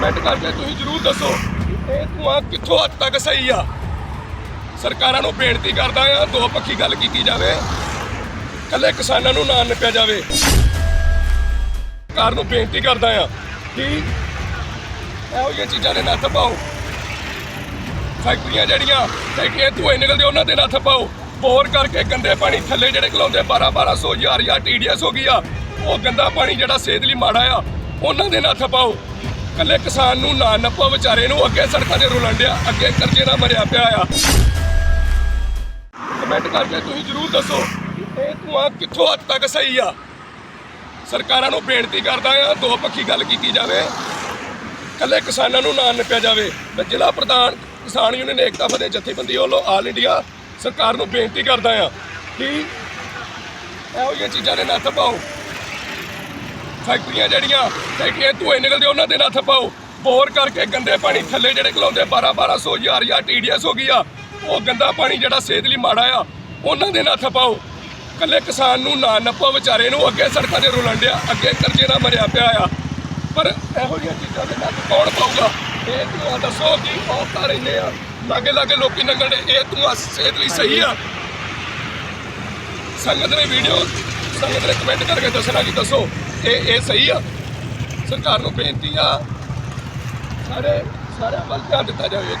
Comment ਕਰਕੇ ਤੁਸੀਂ ਜਰੂਰ ਦੱਸੋ ਇਹ ਧੂਆਂ ਕਿੱਥੋਂ ਹੱਦ ਤੱਕ ਸਹੀ ਆ? ਸਰਕਾਰਾਂ ਨੂੰ ਬੇਨਤੀ ਕਰਦਾ ਆ ਦੋ ਪੱਖੀ ਗੱਲ ਕੀਤੀ ਜਾਵੇ ਕੱਲੇ ਕਿਸਾਨਾਂ ਨੂੰ ਨਾ ਨੱਪਿਆ ਜਾਵੇ। ਸਰਕਾਰ ਨੂੰ ਬੇਨਤੀ ਕਰਦਾ ਆ ਕਿ ਇਹੋ ਜਿਹੀਆਂ ਚੀਜ਼ਾਂ ਦੇ ਨੱਥ ਪਾਓ। ਫੈਕਟਰੀਆਂ ਜਿਹੜੀਆਂ, ਫੈਕਟਰੀਆਂ ਧੂਏ ਨਿਕਲਦੇ ਉਹਨਾਂ ਦੇ ਨੱਥ ਪਾਓ। ਬੋਰ ਕਰਕੇ ਗੰਦੇ ਪਾਣੀ ਥੱਲੇ ਜਿਹੜੇ ਖਲਾਉਂਦੇ 12 1200 ਹਜ਼ਾਰ ਜਾਂ ਟੀਡੀਐਸ ਹੋ ਗਈ ਆ, ਉਹ ਗੰਦਾ ਪਾਣੀ ਜਿਹੜਾ ਸਿਹਤ ਲਈ ਮਾੜਾ ਆ, ਉਹਨਾਂ ਦੇ ਨੱਥ ਪਾਓ। ਕੱਲੇ ਕਿਸਾਨ ਨੂੰ ਨਾ ਨੱਪੋ, ਵਿਚਾਰੇ ਨੂੰ ਅੱਗੇ ਸੜਕਾਂ ਤੇ ਰੁਲਣ ਡਿਆ। ਅੱਗੇ ਕਰਜ਼ੇ ਨਾਲ ਮਰਿਆ ਪਿਆ ਆ। ਕਮੈਂਟ ਕਰਕੇ ਤੁਸੀਂ ਜਰੂਰ ਦੱਸੋ ਇਹ ਧੂਆਂ ਕਿੱਥੋਂ ਹੱਦ ਤੱਕ ਸਹੀ ਆ? ਸਰਕਾਰਾਂ ਨੂੰ ਬੇਨਤੀ ਕਰਦਾ ਆ, ਦੋ ਪੱਖੀ ਗੱਲ ਕੀਤੀ ਜਾਵੇ। ਕੱਲੇ ਕਿਸਾਨਾਂ ਨੂੰ ਨਾ ਨੱਪਿਆ ਜਾਵੇ। ਮੈਂ ਜ਼ਿਲ੍ਹਾ ਪ੍ਰਧਾਨ ਕਿਸਾਨ ਯੂਨੀਅਨ ਏਕਤਾ ਫਤਿਹ ਜਥੇਬੰਦੀ ਵੱਲੋਂ ਆਲ ਇੰਡੀਆ ਸਰਕਾਰ ਨੂੰ ਬੇਨਤੀ ਕਰਦਾ ਆ ਕਿ ਇਹੋ ਜਿਹੀਆਂ ਚੀਜ਼ਾਂ ਦੇ ਨੱਥ ਪਾਓ। ਫੈਕਟਰੀਆਂ ਜਿਹੜੀਆਂ ਫੈਕਟਰੀਆਂ ਧੂਏ ਨਿਕਲਦੇ ਉਹਨਾਂ ਦੇ ਨੱਥ ਪਾਓ। ਬੋਰ ਕਰਕੇ ਗੰਦੇ ਪਾਣੀ ਥੱਲੇ ਜਿਹੜੇ ਖਲਾਉਂਦੇ 12 1200 ਹਜ਼ਾਰ ਜਾਂ ਟੀਡੀਐਸ ਹੋ ਗਈ ਆ। ਉਹ ਗੰਦਾ ਪਾਣੀ ਜਿਹੜਾ ਸਿਹਤ ਲਈ ਮਾੜਾ ਆ, ਉਹਨਾਂ ਦੇ ਨੱਥ ਪਾਓ। ਕੱਲੇ ਕਿਸਾਨ ਨੂੰ ਨਾ ਨੱਪੋ, ਵਿਚਾਰੇ ਨੂੰ ਅੱਗੇ ਸੜਕਾਂ ਤੇ ਰੁਲਣ ਡਿਆ, ਅੱਗੇ ਕਰਜ਼ੇ ਨਾਲ ਮਰਿਆ ਪਿਆ ਆ। ਪਰ ਇਹੋ ਜਿਹੀਆਂ ਚੀਜ਼ਾਂ ਦੇ ਨੱਥ ਕੌਣ ਪਾਊਗਾ? ਇਹ ਧੂਆਂ ਦੱਸੋ ਕੀ ਔਖਾ ਰਹਿੰਦੇ ਆ। ਲਾਗੇ ਲਾਗੇ ਲੋਕੀ ਲੰਘਣ ਇਹ ਧੂਆਂ ਸਿਹਤ ਲਈ ਸਹੀ ਆ। ਸੰਗਤ ਨੇ ਵੀਡੀਓ ਸੰਗਤ ਨੇ ਕਮੈਂਟ ਕਰਕੇ ਦੱਸਣਾ ਕਿ ਦੱਸੋ ਇਹ ਇਹ ਸਹੀ ਆ। ਸਰਕਾਰ ਨੂੰ ਬੇਨਤੀ ਆ ਸਾਰੇ ਸਾਰਿਆਂ ਵੱਲ ਧਿਆਨ ਦਿੱਤਾ ਜਾਵੇ।